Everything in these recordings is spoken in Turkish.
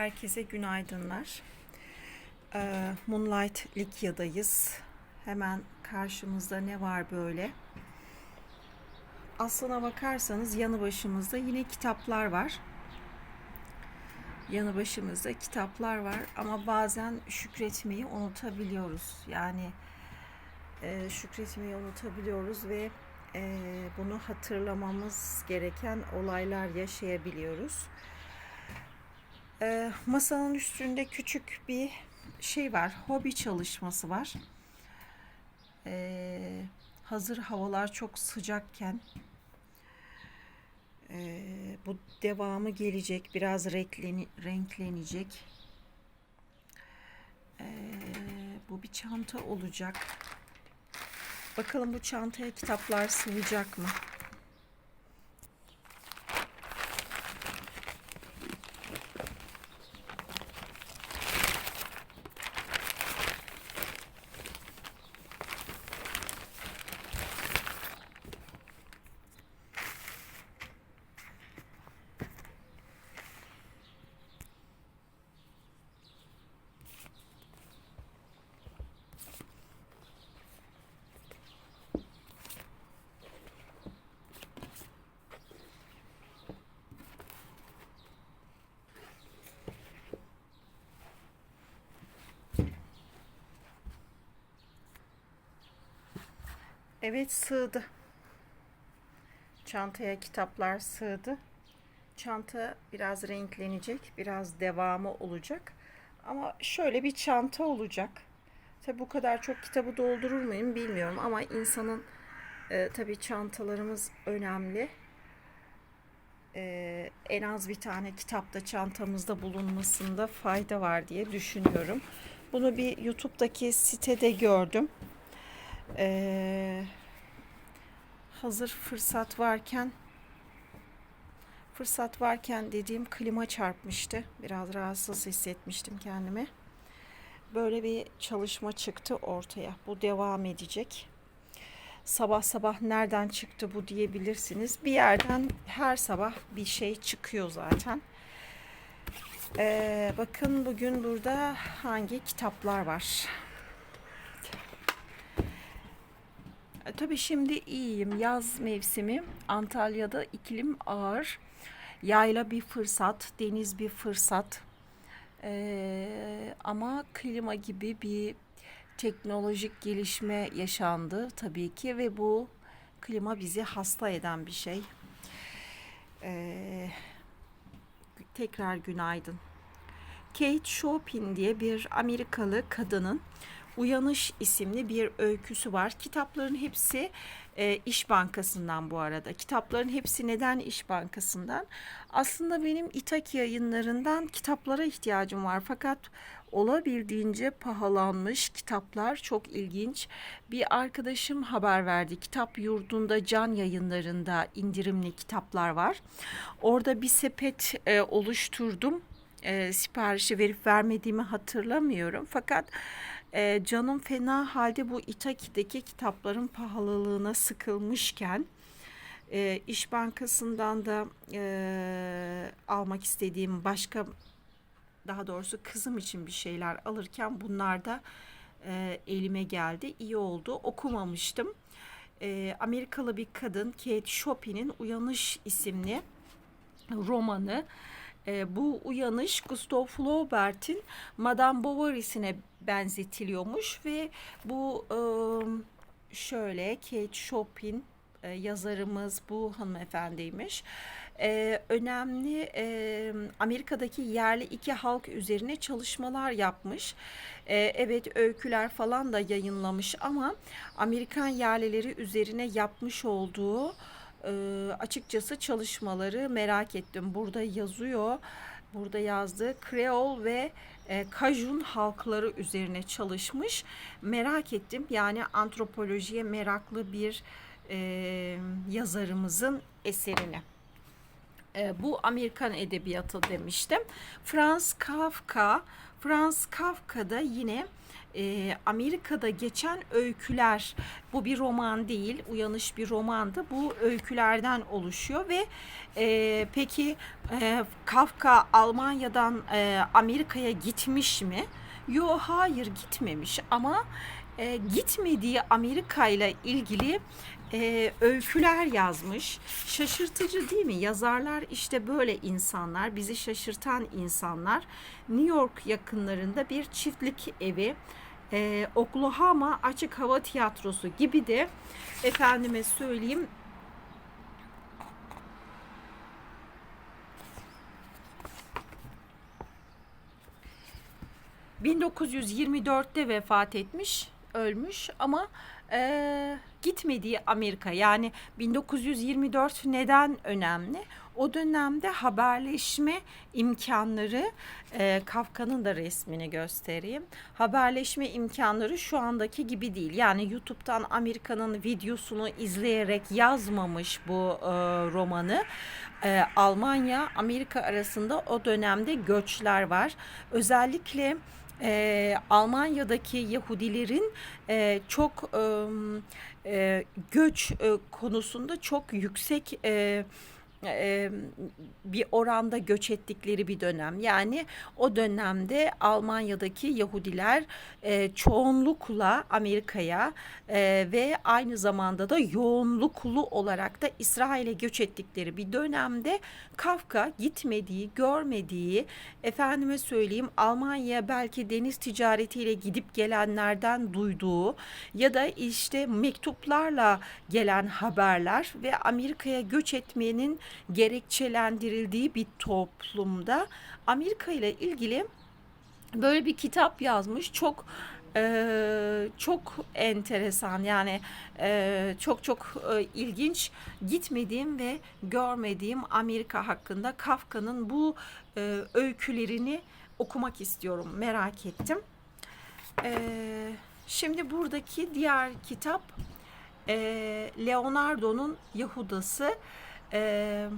Herkese günaydınlar. Ee, Moonlight Likya'dayız. Hemen karşımızda ne var böyle? Aslına bakarsanız yanı başımızda yine kitaplar var. Yanı başımızda kitaplar var ama bazen şükretmeyi unutabiliyoruz. Yani e, şükretmeyi unutabiliyoruz ve e, bunu hatırlamamız gereken olaylar yaşayabiliyoruz. Ee, masanın üstünde küçük bir şey var. Hobi çalışması var. Ee, hazır havalar çok sıcakken ee, bu devamı gelecek. Biraz renkleni, renklenecek. Ee, bu bir çanta olacak. Bakalım bu çantaya kitaplar sığacak mı? Evet sığdı. Çantaya kitaplar sığdı. Çanta biraz renklenecek, biraz devamı olacak. Ama şöyle bir çanta olacak. Tabi bu kadar çok kitabı doldurur muyum bilmiyorum ama insanın e, tabi çantalarımız önemli. E, en az bir tane kitap da çantamızda bulunmasında fayda var diye düşünüyorum. Bunu bir YouTube'daki sitede gördüm. Ee, hazır fırsat varken fırsat varken dediğim klima çarpmıştı. Biraz rahatsız hissetmiştim kendimi. Böyle bir çalışma çıktı ortaya. Bu devam edecek. Sabah sabah nereden çıktı bu diyebilirsiniz. Bir yerden her sabah bir şey çıkıyor zaten. Ee, bakın bugün burada hangi kitaplar var. E, tabii şimdi iyiyim. Yaz mevsimi. Antalya'da iklim ağır. Yayla bir fırsat, deniz bir fırsat. Ee, ama klima gibi bir teknolojik gelişme yaşandı tabii ki ve bu klima bizi hasta eden bir şey. Ee, tekrar günaydın. Kate Chopin diye bir Amerikalı kadının Uyanış isimli bir öyküsü var. Kitapların hepsi e, İş Bankası'ndan bu arada. Kitapların hepsi neden İş Bankası'ndan? Aslında benim İtaki yayınlarından kitaplara ihtiyacım var. Fakat olabildiğince pahalanmış kitaplar çok ilginç. Bir arkadaşım haber verdi. Kitap yurdunda can yayınlarında indirimli kitaplar var. Orada bir sepet e, oluşturdum. E, siparişi verip vermediğimi hatırlamıyorum. Fakat e, canım fena halde bu Itaki'deki kitapların pahalılığına sıkılmışken e, İş Bankası'ndan da e, almak istediğim başka daha doğrusu kızım için bir şeyler alırken bunlar da e, elime geldi. İyi oldu. Okumamıştım. E, Amerikalı bir kadın Kate Chopin'in Uyanış isimli romanı. E, bu uyanış Gustav Flaubert'in Madame Bovary'sine benzetiliyormuş ve bu e, şöyle Kate Chopin e, yazarımız bu hanımefendiymiş. Ee, önemli e, Amerika'daki yerli iki halk üzerine çalışmalar yapmış. Ee, evet öyküler falan da yayınlamış ama Amerikan yerlileri üzerine yapmış olduğu e, açıkçası çalışmaları merak ettim. Burada yazıyor. Burada yazdığı Kreol ve e, Kajun halkları üzerine çalışmış. Merak ettim. Yani antropolojiye meraklı bir e, yazarımızın eserini. E, bu Amerikan edebiyatı demiştim. Franz Kafka, Franz Kafka da yine e, Amerika'da geçen öyküler. Bu bir roman değil, uyanış bir romandı. Bu öykülerden oluşuyor ve e, peki e, Kafka Almanya'dan e, Amerika'ya gitmiş mi? Yo hayır gitmemiş ama e, gitmediği Amerika ile ilgili e, öyküler yazmış. Şaşırtıcı değil mi? Yazarlar işte böyle insanlar, bizi şaşırtan insanlar. New York yakınlarında bir çiftlik evi, e, Oklahoma Açık Hava Tiyatrosu gibi de efendime söyleyeyim 1924'te vefat etmiş, ölmüş ama e, gitmediği Amerika. Yani 1924 neden önemli? O dönemde haberleşme imkanları, e, Kafka'nın da resmini göstereyim. Haberleşme imkanları şu andaki gibi değil. Yani YouTube'dan Amerika'nın videosunu izleyerek yazmamış bu e, romanı. E, Almanya, Amerika arasında o dönemde göçler var. Özellikle e, Almanya'daki Yahudilerin e, çok e, göç e, konusunda çok yüksek e, bir oranda göç ettikleri bir dönem. Yani o dönemde Almanya'daki Yahudiler çoğunlukla Amerika'ya ve aynı zamanda da yoğunluklu olarak da İsrail'e göç ettikleri bir dönemde Kafka gitmediği, görmediği, efendime söyleyeyim Almanya belki deniz ticaretiyle gidip gelenlerden duyduğu ya da işte mektuplarla gelen haberler ve Amerika'ya göç etmenin gerekçelendirildiği bir toplumda. Amerika ile ilgili böyle bir kitap yazmış. Çok ee, çok enteresan. Yani e, çok çok e, ilginç. Gitmediğim ve görmediğim Amerika hakkında Kafka'nın bu e, öykülerini okumak istiyorum. Merak ettim. E, şimdi buradaki diğer kitap e, Leonardo'nun Yahudası e,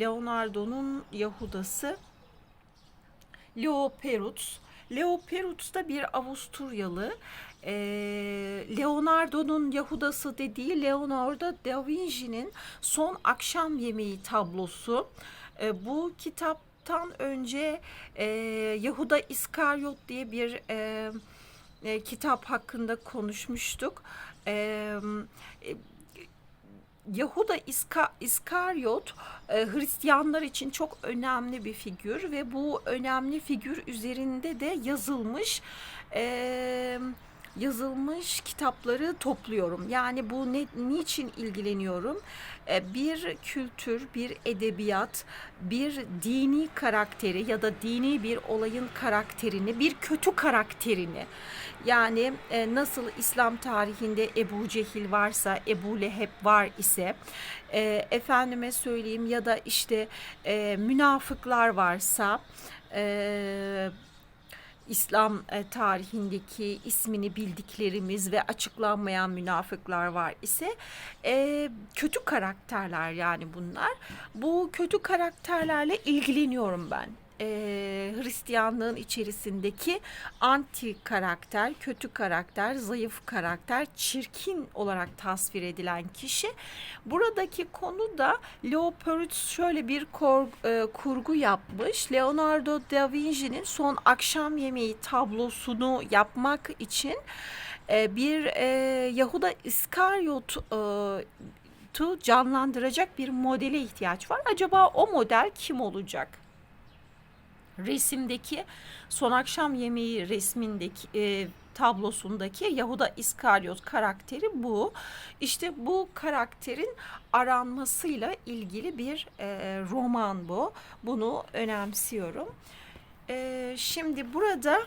Leonardo'nun Yahudası Leo Perutz. Leo Perutz da bir Avusturyalı. E, Leonardo'nun Yahudası dediği Leonardo da Vinci'nin Son Akşam Yemeği tablosu. E, bu kitaptan önce e, Yahuda İskaryot diye bir e, e, kitap hakkında konuşmuştuk. E, Yahuda İska, İskaryot e, Hristiyanlar için çok önemli bir figür ve bu önemli figür üzerinde de yazılmış e, yazılmış kitapları topluyorum. Yani bu ne, niçin ilgileniyorum? E, bir kültür, bir edebiyat, bir dini karakteri ya da dini bir olayın karakterini, bir kötü karakterini yani e, nasıl İslam tarihinde Ebu Cehil varsa, Ebu Leheb var ise, e, efendime söyleyeyim ya da işte münafıklar varsa, İslam e, tarihindeki ismini bildiklerimiz ve açıklanmayan münafıklar var ise e, kötü karakterler yani bunlar. Bu kötü karakterlerle ilgileniyorum ben e, Hristiyanlığın içerisindeki anti karakter, kötü karakter, zayıf karakter, çirkin olarak tasvir edilen kişi. Buradaki konu da Leo şöyle bir kor, e, kurgu yapmış. Leonardo da Vinci'nin son akşam yemeği tablosunu yapmak için e, bir e, Yahuda İskaryot e, canlandıracak bir modele ihtiyaç var. Acaba o model kim olacak? Resimdeki son akşam yemeği resmindeki e, tablosundaki Yahuda İskaryot karakteri bu. İşte bu karakterin aranmasıyla ilgili bir e, roman bu. Bunu önemsiyorum. E, şimdi burada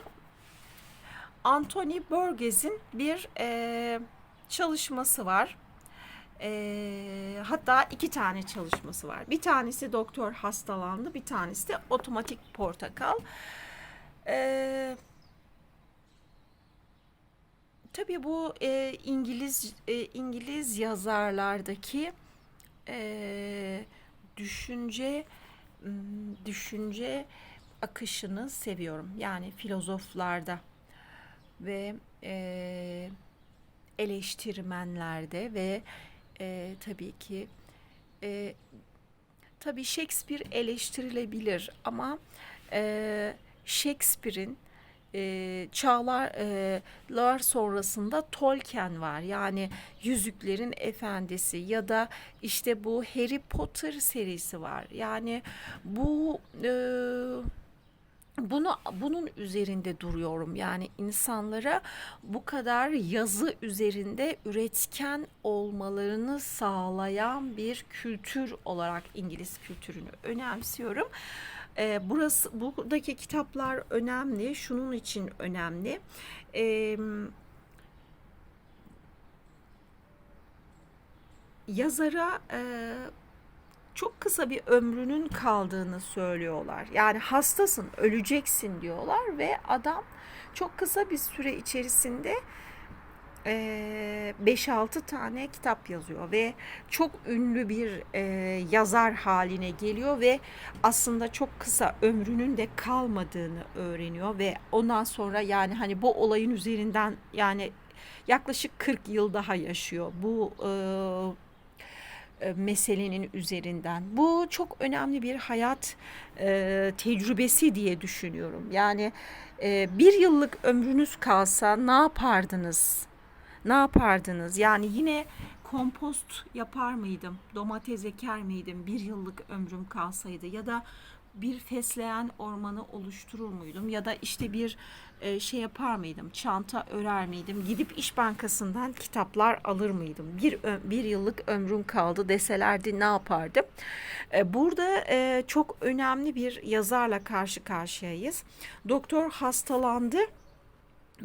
Anthony Burgess'in bir e, çalışması var. E, hatta iki tane çalışması var. Bir tanesi doktor hastalandı, bir tanesi de otomatik portakal. E, tabii bu e, İngiliz e, İngiliz yazarlardaki e, düşünce düşünce akışını seviyorum. Yani filozoflarda ve e, eleştirmenlerde ve e, tabii ki e, tabii Shakespeare eleştirilebilir ama e, Shakespeare'in e, çağlar sonrasında Tolkien var. Yani Yüzüklerin Efendisi ya da işte bu Harry Potter serisi var. Yani bu e, bunu bunun üzerinde duruyorum. Yani insanlara bu kadar yazı üzerinde üretken olmalarını sağlayan bir kültür olarak İngiliz kültürünü önemsiyorum. Ee, burası buradaki kitaplar önemli. Şunun için önemli. Ee, yazara e, çok kısa bir ömrünün kaldığını söylüyorlar. Yani hastasın, öleceksin diyorlar ve adam çok kısa bir süre içerisinde 5-6 tane kitap yazıyor ve çok ünlü bir yazar haline geliyor ve aslında çok kısa ömrünün de kalmadığını öğreniyor ve ondan sonra yani hani bu olayın üzerinden yani yaklaşık 40 yıl daha yaşıyor. Bu e, meselenin üzerinden. Bu çok önemli bir hayat e, tecrübesi diye düşünüyorum. Yani e, bir yıllık ömrünüz kalsa ne yapardınız? Ne yapardınız? Yani yine kompost yapar mıydım? Domates eker miydim? Bir yıllık ömrüm kalsaydı ya da bir fesleğen ormanı oluşturur muydum ya da işte bir e, şey yapar mıydım çanta örer miydim? Gidip iş bankasından kitaplar alır mıydım? Bir bir yıllık ömrüm kaldı deselerdi ne yapardım? E, burada e, çok önemli bir yazarla karşı karşıyayız. Doktor hastalandı.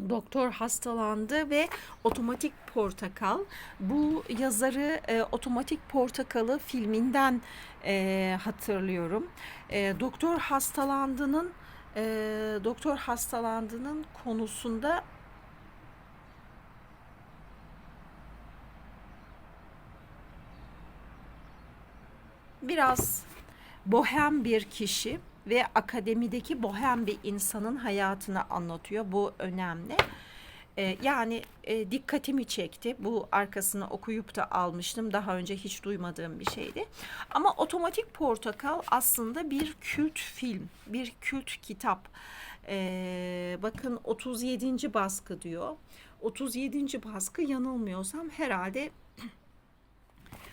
Doktor hastalandı ve otomatik portakal. Bu yazarı e, otomatik portakalı filminden e, hatırlıyorum. E, doktor hastalandığının e, doktor hastalandığının konusunda biraz bohem bir kişi ve akademideki bohem bir insanın hayatını anlatıyor. Bu önemli. Ee, yani e, dikkatimi çekti. Bu arkasını okuyup da almıştım. Daha önce hiç duymadığım bir şeydi. Ama Otomatik Portakal aslında bir kült film, bir kült kitap. Ee, bakın 37. baskı diyor. 37. baskı yanılmıyorsam herhalde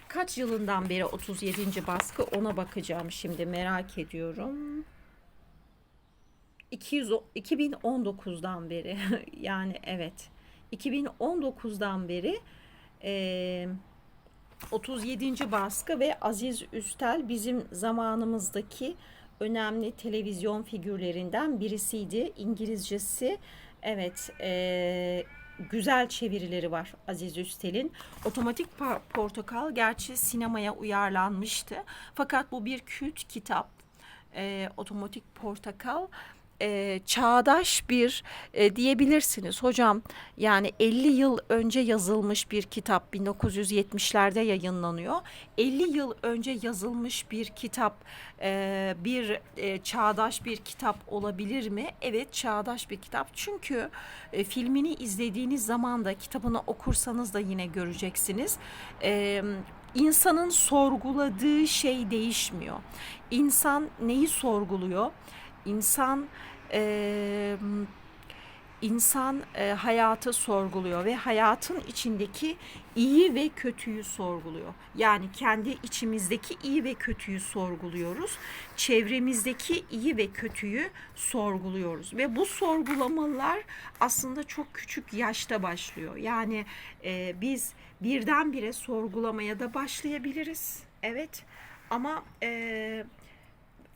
kaç yılından beri 37. baskı ona bakacağım şimdi merak ediyorum. 200 2019'dan beri yani evet 2019'dan beri e, 37. baskı ve Aziz Üstel bizim zamanımızdaki önemli televizyon figürlerinden birisiydi. İngilizcesi evet e, güzel çevirileri var Aziz Üstel'in. Otomatik Portakal gerçi sinemaya uyarlanmıştı. Fakat bu bir kült kitap. E, Otomatik Portakal e, çağdaş bir e, diyebilirsiniz. Hocam yani 50 yıl önce yazılmış bir kitap 1970'lerde yayınlanıyor. 50 yıl önce yazılmış bir kitap e, bir e, çağdaş bir kitap olabilir mi? Evet çağdaş bir kitap. Çünkü e, filmini izlediğiniz zaman da kitabını okursanız da yine göreceksiniz. E, insanın sorguladığı şey değişmiyor. İnsan neyi sorguluyor? İnsan e, insan e, hayatı sorguluyor ve hayatın içindeki iyi ve kötüyü sorguluyor. Yani kendi içimizdeki iyi ve kötüyü sorguluyoruz. Çevremizdeki iyi ve kötüyü sorguluyoruz ve bu sorgulamalar aslında çok küçük yaşta başlıyor. Yani e, biz birdenbire sorgulamaya da başlayabiliriz. Evet ama e,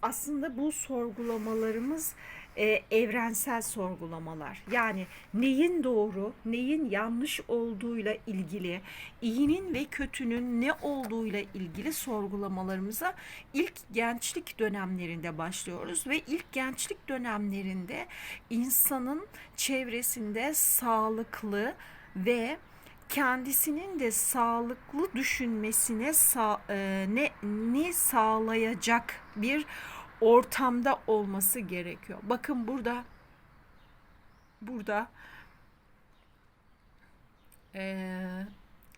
aslında bu sorgulamalarımız e, evrensel sorgulamalar. Yani neyin doğru, neyin yanlış olduğuyla ilgili, iyinin ve kötünün ne olduğuyla ilgili sorgulamalarımıza ilk gençlik dönemlerinde başlıyoruz ve ilk gençlik dönemlerinde insanın çevresinde sağlıklı ve kendisinin de sağlıklı düşünmesine sa- e, ne ne sağlayacak bir ortamda olması gerekiyor. Bakın burada burada e,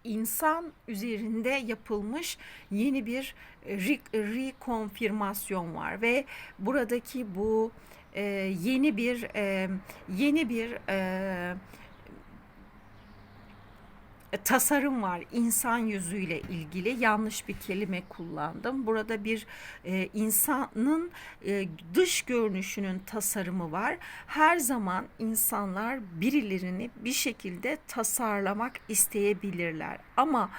insan üzerinde yapılmış yeni bir re- rekonfirmasyon var ve buradaki bu e, yeni bir e, yeni bir e, tasarım var insan yüzüyle ilgili yanlış bir kelime kullandım. Burada bir e, insanın e, dış görünüşünün tasarımı var. Her zaman insanlar birilerini bir şekilde tasarlamak isteyebilirler. Ama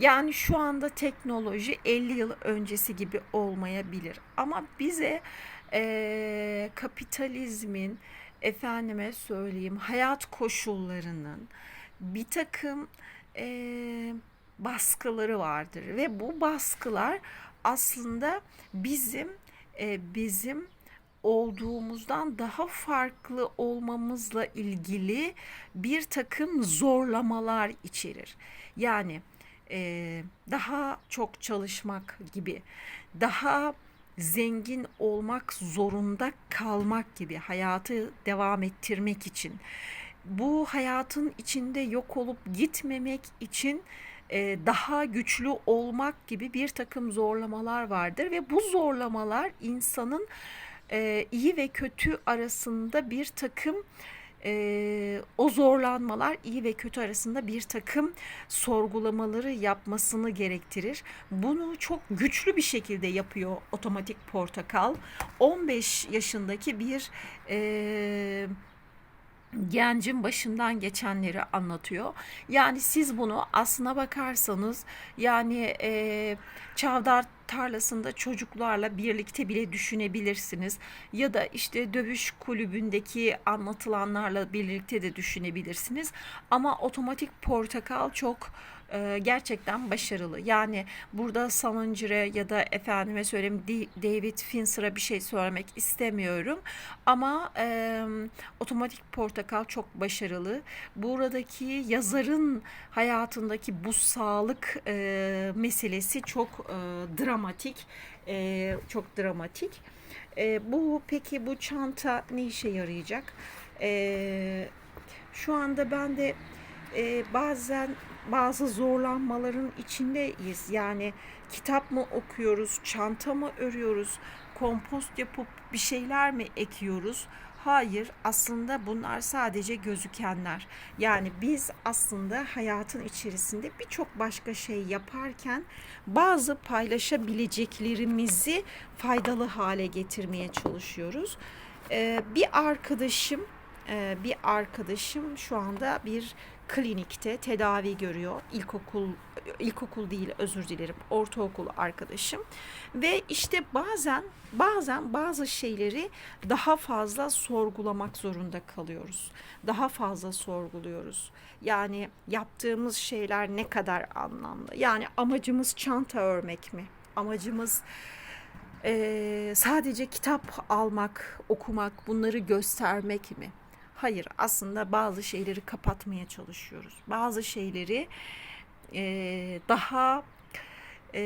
yani şu anda teknoloji 50 yıl öncesi gibi olmayabilir. Ama bize e, kapitalizmin efendime söyleyeyim hayat koşullarının bir takım e, baskıları vardır ve bu baskılar aslında bizim e, bizim olduğumuzdan daha farklı olmamızla ilgili bir takım zorlamalar içerir. Yani e, daha çok çalışmak gibi, daha zengin olmak zorunda kalmak gibi hayatı devam ettirmek için bu hayatın içinde yok olup gitmemek için e, daha güçlü olmak gibi bir takım zorlamalar vardır ve bu zorlamalar insanın e, iyi ve kötü arasında bir takım e, o zorlanmalar iyi ve kötü arasında bir takım sorgulamaları yapmasını gerektirir. Bunu çok güçlü bir şekilde yapıyor otomatik portakal. 15 yaşındaki bir e, gencin başından geçenleri anlatıyor. Yani siz bunu aslına bakarsanız yani e, çavdar tarlasında çocuklarla birlikte bile düşünebilirsiniz. Ya da işte dövüş kulübündeki anlatılanlarla birlikte de düşünebilirsiniz. Ama otomatik portakal çok e, gerçekten başarılı. Yani burada Salinger ya da efendime söyleyeyim David Fincher'a bir şey söylemek istemiyorum. Ama e, Otomatik Portakal çok başarılı. Buradaki yazarın hayatındaki bu sağlık e, meselesi çok e, dramatik. E, çok dramatik. E, bu peki bu çanta ne işe yarayacak? E, şu anda ben de e, bazen bazı zorlanmaların içindeyiz. Yani kitap mı okuyoruz, çanta mı örüyoruz, kompost yapıp bir şeyler mi ekiyoruz? Hayır, aslında bunlar sadece gözükenler. Yani biz aslında hayatın içerisinde birçok başka şey yaparken bazı paylaşabileceklerimizi faydalı hale getirmeye çalışıyoruz. Ee, bir arkadaşım e, bir arkadaşım şu anda bir klinikte tedavi görüyor. İlkokul ilkokul değil özür dilerim. Ortaokul arkadaşım. Ve işte bazen bazen bazı şeyleri daha fazla sorgulamak zorunda kalıyoruz. Daha fazla sorguluyoruz. Yani yaptığımız şeyler ne kadar anlamlı? Yani amacımız çanta örmek mi? Amacımız e, sadece kitap almak, okumak, bunları göstermek mi? Hayır, aslında bazı şeyleri kapatmaya çalışıyoruz. Bazı şeyleri e, daha e,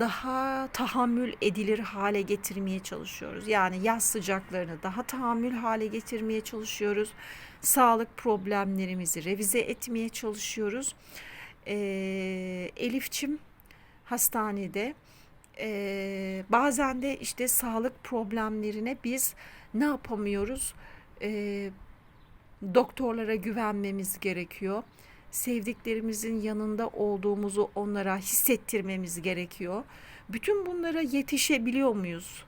daha tahammül edilir hale getirmeye çalışıyoruz. Yani yaz sıcaklarını daha tahammül hale getirmeye çalışıyoruz. Sağlık problemlerimizi revize etmeye çalışıyoruz. E, Elifçim hastanede e, bazen de işte sağlık problemlerine biz ne yapamıyoruz? E, doktorlara güvenmemiz gerekiyor. Sevdiklerimizin yanında olduğumuzu onlara hissettirmemiz gerekiyor. Bütün bunlara yetişebiliyor muyuz?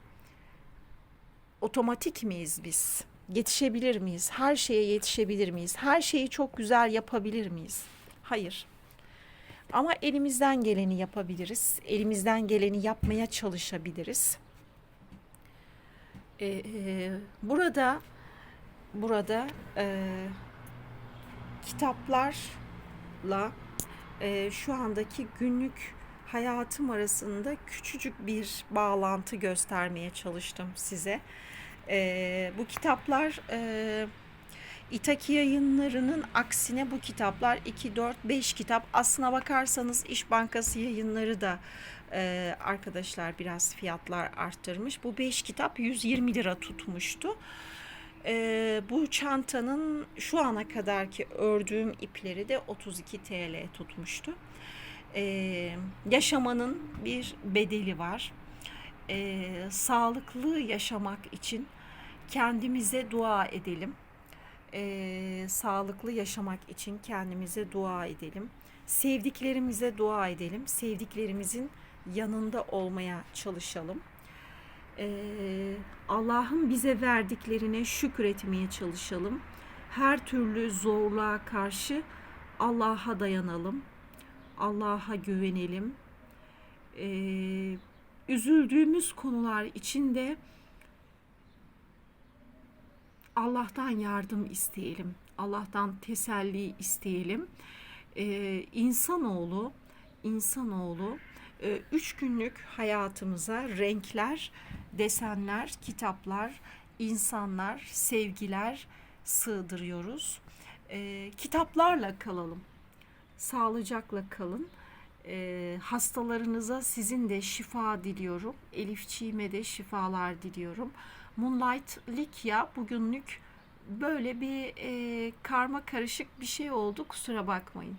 Otomatik miyiz biz? Yetişebilir miyiz? Her şeye yetişebilir miyiz? Her şeyi çok güzel yapabilir miyiz? Hayır. Ama elimizden geleni yapabiliriz. Elimizden geleni yapmaya çalışabiliriz. Ee, burada burada e, kitaplarla e, şu andaki günlük hayatım arasında küçücük bir bağlantı göstermeye çalıştım size. E, bu kitaplar e, İtaki yayınlarının aksine bu kitaplar 2, 4, 5 kitap. Aslına bakarsanız İş Bankası yayınları da e, arkadaşlar biraz fiyatlar arttırmış. Bu 5 kitap 120 lira tutmuştu. E, bu çantanın şu ana kadarki ördüğüm ipleri de 32 TL tutmuştu. E, yaşamanın bir bedeli var. E, sağlıklı yaşamak için kendimize dua edelim. E, sağlıklı yaşamak için kendimize dua edelim. Sevdiklerimize dua edelim. Sevdiklerimizin yanında olmaya çalışalım. Ee, Allah'ın bize verdiklerine şükretmeye çalışalım. Her türlü zorluğa karşı Allah'a dayanalım. Allah'a güvenelim. Ee, üzüldüğümüz konular için de Allah'tan yardım isteyelim. Allah'tan teselli isteyelim. Ee, insanoğlu, insanoğlu üç günlük hayatımıza renkler, desenler, kitaplar, insanlar, sevgiler sığdırıyoruz. Ee, kitaplarla kalalım. Sağlıcakla kalın. Ee, hastalarınıza sizin de şifa diliyorum. Elifçiğime de şifalar diliyorum. Moonlight Likya bugünlük böyle bir e, karma karışık bir şey oldu. Kusura bakmayın.